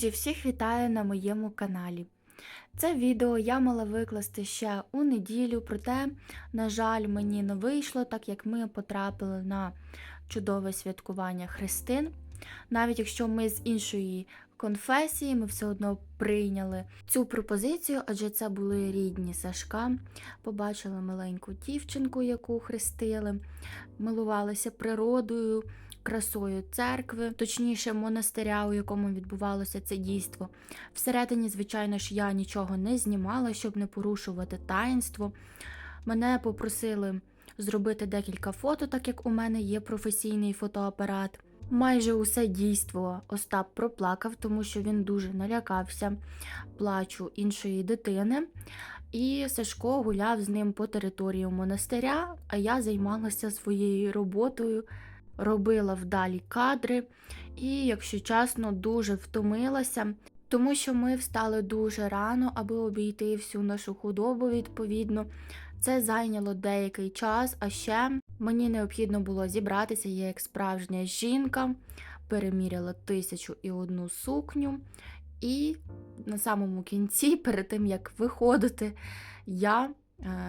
Друзі, всіх вітаю на моєму каналі. Це відео я мала викласти ще у неділю, проте, на жаль, мені не вийшло, так як ми потрапили на чудове святкування Христин. Навіть якщо ми з іншої конфесії, ми все одно прийняли цю пропозицію, адже це були рідні Сашка. Побачили маленьку дівчинку, яку хрестили, милувалися природою, красою церкви, точніше монастиря, у якому відбувалося це дійство. Всередині, звичайно ж, я нічого не знімала, щоб не порушувати таїнство. Мене попросили зробити декілька фото, так як у мене є професійний фотоапарат. Майже усе дійство Остап проплакав, тому що він дуже налякався плачу іншої дитини. І Сашко гуляв з ним по території монастиря, а я займалася своєю роботою, робила вдалі кадри і, якщо чесно, дуже втомилася, тому що ми встали дуже рано, аби обійти всю нашу худобу відповідно. Це зайняло деякий час, а ще мені необхідно було зібратися, я як справжня жінка, переміряла тисячу і одну сукню, і на самому кінці, перед тим як виходити, я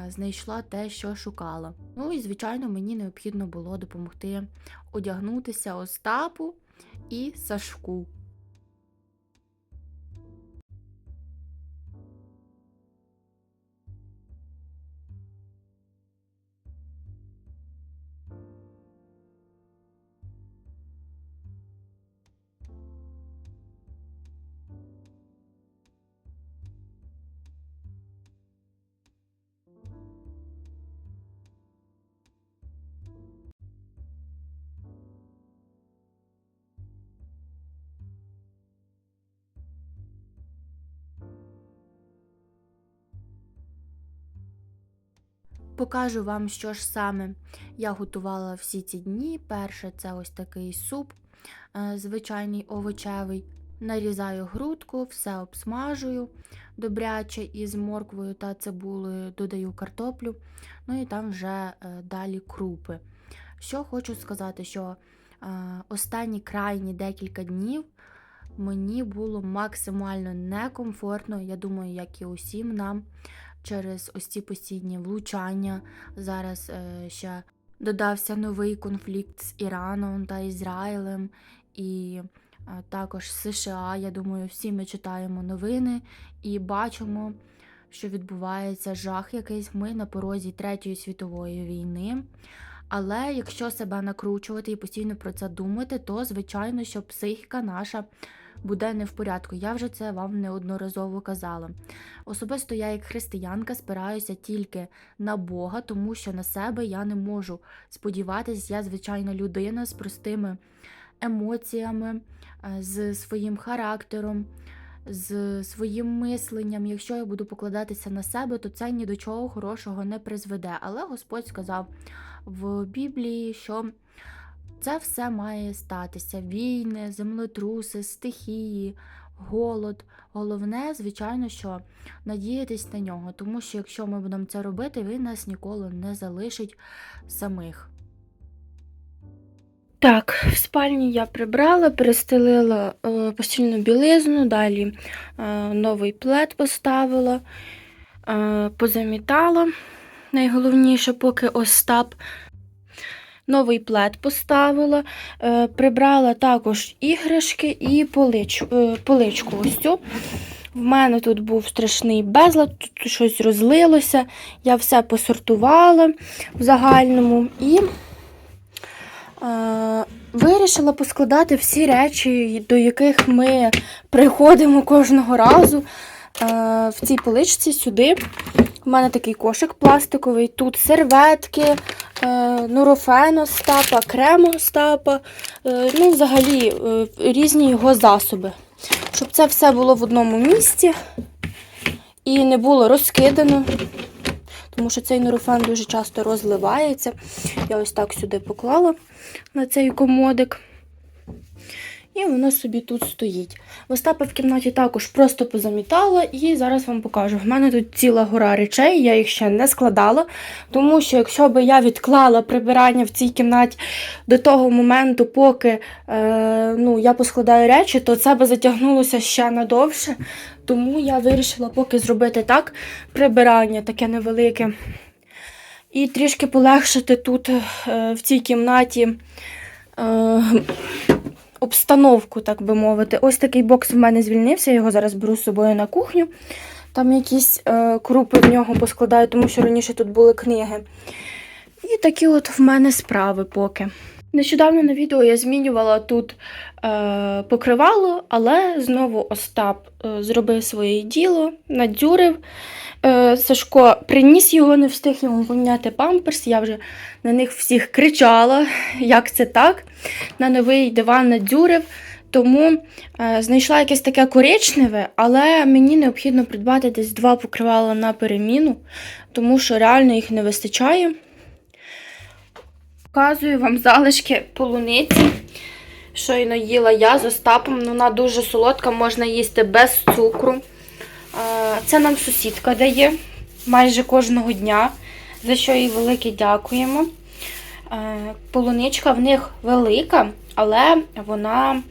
знайшла те, що шукала. Ну і, звичайно, мені необхідно було допомогти одягнутися Остапу і Сашку. Покажу вам, що ж саме я готувала всі ці дні. Перше, це ось такий суп, е, звичайний овочевий. Нарізаю грудку, все обсмажую добряче із морквою та цибулею, додаю картоплю, ну і там вже е, далі крупи. Що хочу сказати, що е, останні крайні декілька днів мені було максимально некомфортно, я думаю, як і усім нам через ось ці постійні влучання. Зараз е, ще додався новий конфлікт з Іраном та Ізраїлем, і е, також США. Я думаю, всі ми читаємо новини і бачимо, що відбувається жах якийсь. Ми на порозі Третьої світової війни. Але якщо себе накручувати і постійно про це думати, то звичайно, що психіка наша буде не в порядку. Я вже це вам неодноразово казала. Особисто я, як християнка, спираюся тільки на Бога, тому що на себе я не можу сподіватись, я звичайна людина з простими емоціями, е, з своїм характером. З своїм мисленням, якщо я буду покладатися на себе, то це ні до чого хорошого не призведе. Але Господь сказав в Біблії, що це все має статися: війни, землетруси, стихії, голод. Головне, звичайно, що надіятись на нього, тому що якщо ми будемо це робити, він нас ніколи не залишить самих. Так, в спальні я прибрала, перестелила е, постільну білизну, далі е, новий плед поставила, е, позамітала. Найголовніше, поки Остап новий плед поставила, е, прибрала також іграшки і полич, е, поличку. ось цю. В мене тут був страшний безлад, тут щось розлилося. Я все посортувала в загальному і е, вирішила поскладати всі речі, до яких ми приходимо кожного разу е, в цій поличці сюди. У мене такий кошик пластиковий, тут серветки, е, нурофен Остапа, крем Остапа, е, ну, взагалі е, різні його засоби. Щоб це все було в одному місці і не було розкидано, тому що цей нурофен дуже часто розливається. Я ось так сюди поклала на цей комодик. І воно собі тут стоїть. Остапа в кімнаті також просто позамітала, і зараз вам покажу. В мене тут ціла гора речей, я їх ще не складала, тому що якщо би я відклала прибирання в цій кімнаті до того моменту, поки е, ну, я поскладаю речі, то це би затягнулося ще надовше. Тому я вирішила поки зробити так прибирання таке невелике. І трішки полегшити тут е, в цій кімнаті е, обстановку, так би мовити. Ось такий бокс в мене звільнився, я його зараз беру з собою на кухню. Там якісь е, крупи в нього поскладаю, тому що раніше тут були книги. І такі от в мене справи поки. Нещодавно на відео я змінювала тут покривало, але знову Остап е, зробив своє діло, надзюрив. Е, Сашко приніс його, не встиг йому поміняти памперс. Я вже на них всіх кричала, як це так. На новий диван надзюрив. Тому е, знайшла якесь таке коричневе, але мені необхідно придбати десь два покривала на переміну, тому що реально їх не вистачає. Показую вам залишки полуниці. Щойно їла я з Остапом. Ну, Вона дуже солодка, можна їсти без цукру. Це нам сусідка дає майже кожного дня, за що їй велике дякуємо. Полуничка в них велика, але вона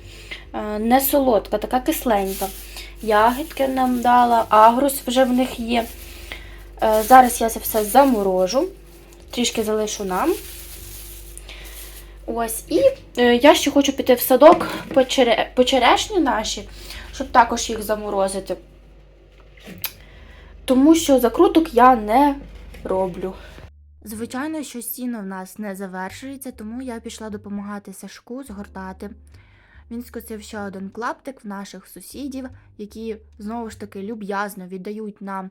не солодка, така кисленька. Ягідки нам дала, агрус вже в них є. Зараз я це все заморожу, трішки залишу нам. Ось, і е, я ще хочу піти в садок по, чере... по черешні наші, щоб також їх заморозити. Тому що закруток я не роблю. Звичайно, що сіно в нас не завершується, тому я пішла допомагати Сашку згортати. Він скосив ще один клаптик в наших сусідів, які знову ж таки люб'язно віддають нам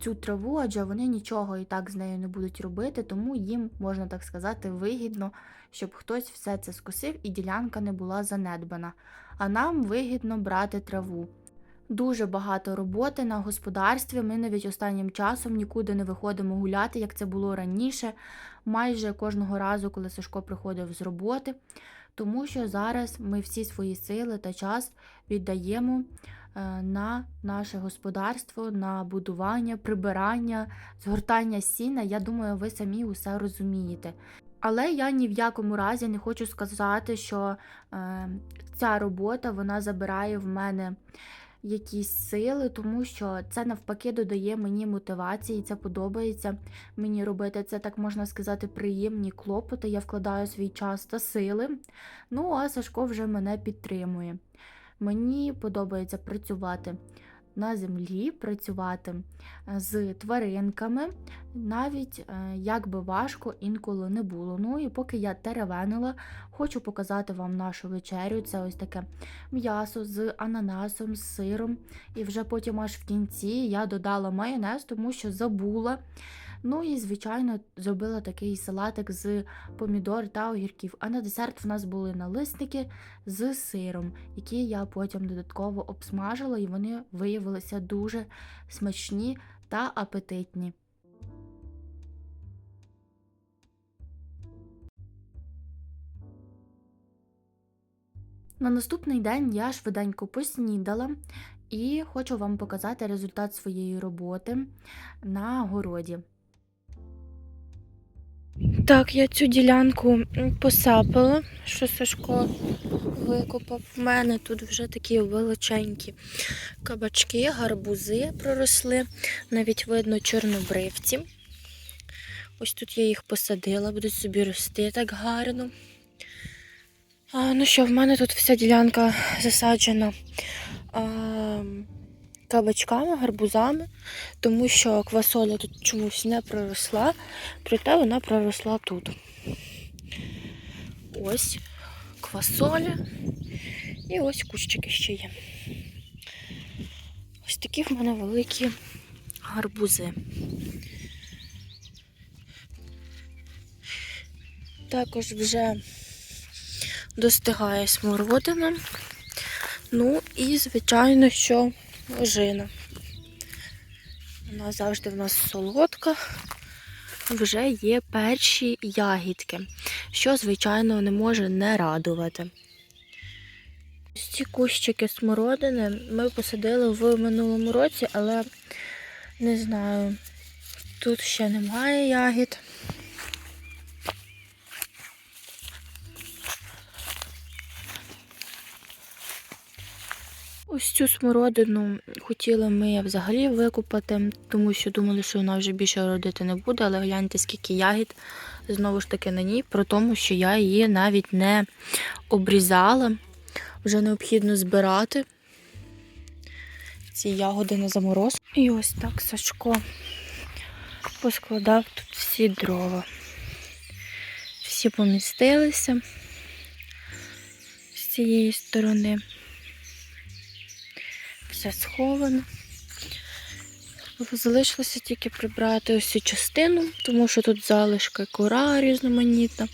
цю траву, адже вони нічого і так з нею не будуть робити, тому їм, можна так сказати, вигідно, щоб хтось все це скосив і ділянка не була занедбана. А нам вигідно брати траву. Дуже багато роботи на господарстві. Ми навіть останнім часом нікуди не виходимо гуляти, як це було раніше, майже кожного разу, коли Сашко приходив з роботи. Тому що зараз ми всі свої сили та час віддаємо на наше господарство, на будування, прибирання, згортання сіна. Я думаю, ви самі усе розумієте. Але я ні в якому разі не хочу сказати, що е, ця робота вона забирає в мене якісь сили, тому що це навпаки додає мені мотивації, це подобається мені робити. Це так можна сказати, приємні клопоти. Я вкладаю свій час та сили. Ну а Сашко вже мене підтримує. Мені подобається працювати на землі, працювати е, з тваринками, навіть е, як би важко інколи не було. Ну і поки я теревенила, хочу показати вам нашу вечерю. Це ось таке м'ясо з ананасом, з сиром. І вже потім аж в кінці я додала майонез, тому що забула. Ну і, звичайно, зробила такий салатик з помідор та огірків. А на десерт в нас були налисники з сиром, які я потім додатково обсмажила, і вони виявилися дуже смачні та апетитні. На наступний день я швиденько поснідала і хочу вам показати результат своєї роботи на городі. Так, я цю ділянку посапала, що Сашко викопав. В мене тут вже такі величенькі кабачки, гарбузи проросли. Навіть видно чорнобривці. Ось тут я їх посадила, будуть собі рости так гарно. А, ну що, в мене тут вся ділянка засаджена а, кабачками, гарбузами, тому що квасоля тут чомусь не проросла, проте вона проросла тут. Ось квасоля і ось кущики ще є. Ось такі в мене великі гарбузи. Також вже достигає смородина. Ну і, звичайно, що ожина. Вона завжди в нас солодка. Вже є перші ягідки, що, звичайно, не може не радувати. ці кущики смородини ми посадили в минулому році, але не знаю, тут ще немає ягід. Ось цю смородину хотіли ми взагалі викупати, тому що думали, що вона вже більше родити не буде, але гляньте, скільки ягід знову ж таки на ній, про тому, що я її навіть не обрізала. Вже необхідно збирати ці ягоди на замороз. І ось так Сашко поскладав тут всі дрова. Всі помістилися з цієї сторони. Все сховано. Залишилося тільки прибрати ось цю частину, тому що тут залишки кора різноманітна,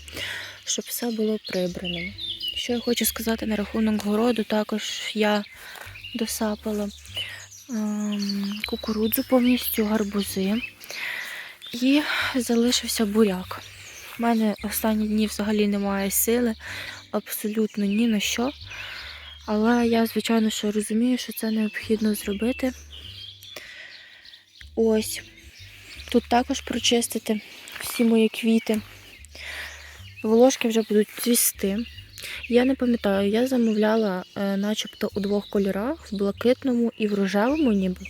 щоб все було прибрано. Що я хочу сказати на рахунок городу, також я досапала ем, кукурудзу повністю, гарбузи і залишився буряк. У мене останні дні взагалі немає сили, абсолютно ні на що. Але я, звичайно, що розумію, що це необхідно зробити. Ось. Тут також прочистити всі мої квіти. Волошки вже будуть цвісти. Я не пам'ятаю, я замовляла е, начебто у двох кольорах, в блакитному і в рожевому ніби.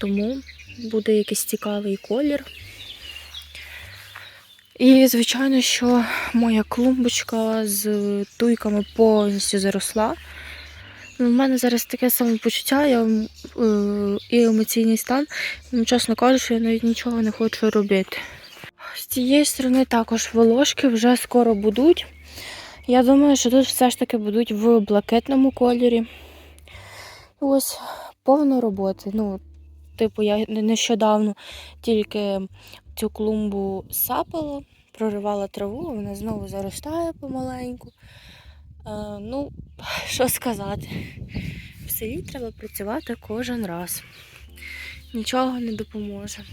Тому буде якийсь цікавий колір. І, звичайно, що моя клумбочка з туйками повністю заросла. У мене зараз таке самопочуття, я е, і емоційний стан. Вам чесно кажу, що я навіть нічого не хочу робити. З цієї сторони також волошки вже скоро будуть. Я думаю, що тут все ж таки будуть в блакитному кольорі. Ось повно роботи. Ну, типу, я нещодавно тільки цю клумбу сапала, проривала траву, вона знову заростає помаленьку. Е, ну, що сказати? В треба працювати кожен раз. Нічого не допоможе.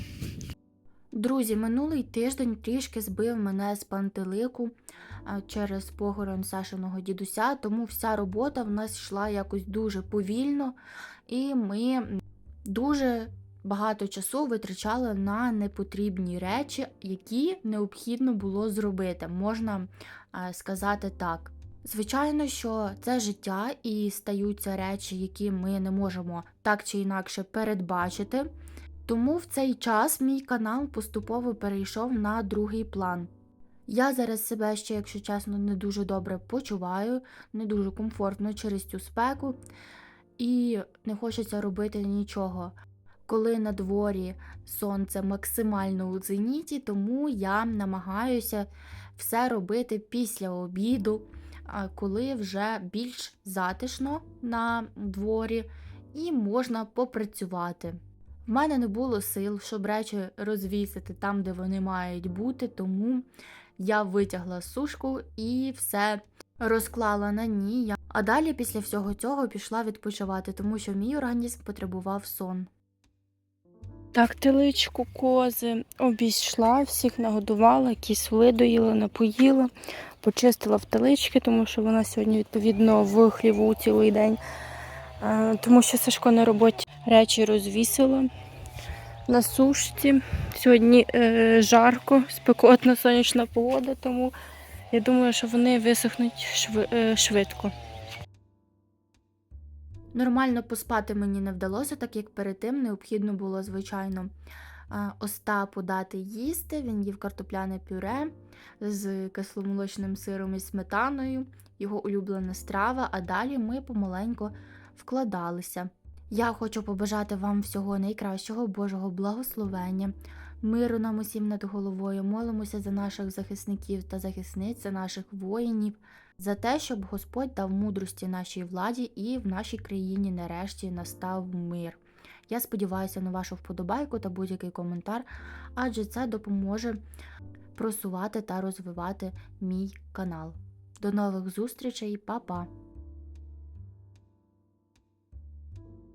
Друзі, минулий тиждень трішки збив мене з пантелику через похорон Сашиного дідуся, тому вся робота в нас йшла якось дуже повільно, і ми дуже багато часу витрачали на непотрібні речі, які необхідно було зробити, можна сказати так. Звичайно, що це життя і стаються речі, які ми не можемо так чи інакше передбачити. Тому в цей час мій канал поступово перейшов на другий план. Я зараз себе ще, якщо чесно, не дуже добре почуваю, не дуже комфортно через цю спеку, і не хочеться робити нічого. Коли на дворі сонце максимально у зеніті, тому я намагаюся все робити після обіду, коли вже більш затишно на дворі і можна попрацювати. В мене не було сил, щоб речі розвісити там, де вони мають бути, тому я витягла сушку і все розклала на ній. А далі після всього цього пішла відпочивати, тому що мій організм потребував сон. Так, теличку кози обійшла, всіх нагодувала, кіс видоїла, напоїла, почистила в телички, тому що вона сьогодні, відповідно, в хліву цілий день. Е, Тому що Сашко на роботі речі розвісила на сушці. Сьогодні е, жарко, спекотна сонячна погода, тому я думаю, що вони висохнуть е, швидко. Нормально поспати мені не вдалося, так як перед тим необхідно було, звичайно, Остапу дати їсти. Він їв картопляне пюре з кисломолочним сиром і сметаною, його улюблена страва, а далі ми помаленько вкладалися. Я хочу побажати вам всього найкращого Божого благословення, миру нам усім над головою. Молимося за наших захисників та захисниць, за наших воїнів, за те, щоб Господь дав мудрості нашій владі і в нашій країні нарешті настав мир. Я сподіваюся на вашу вподобайку та будь-який коментар, адже це допоможе просувати та розвивати мій канал. До нових зустрічей, па-па!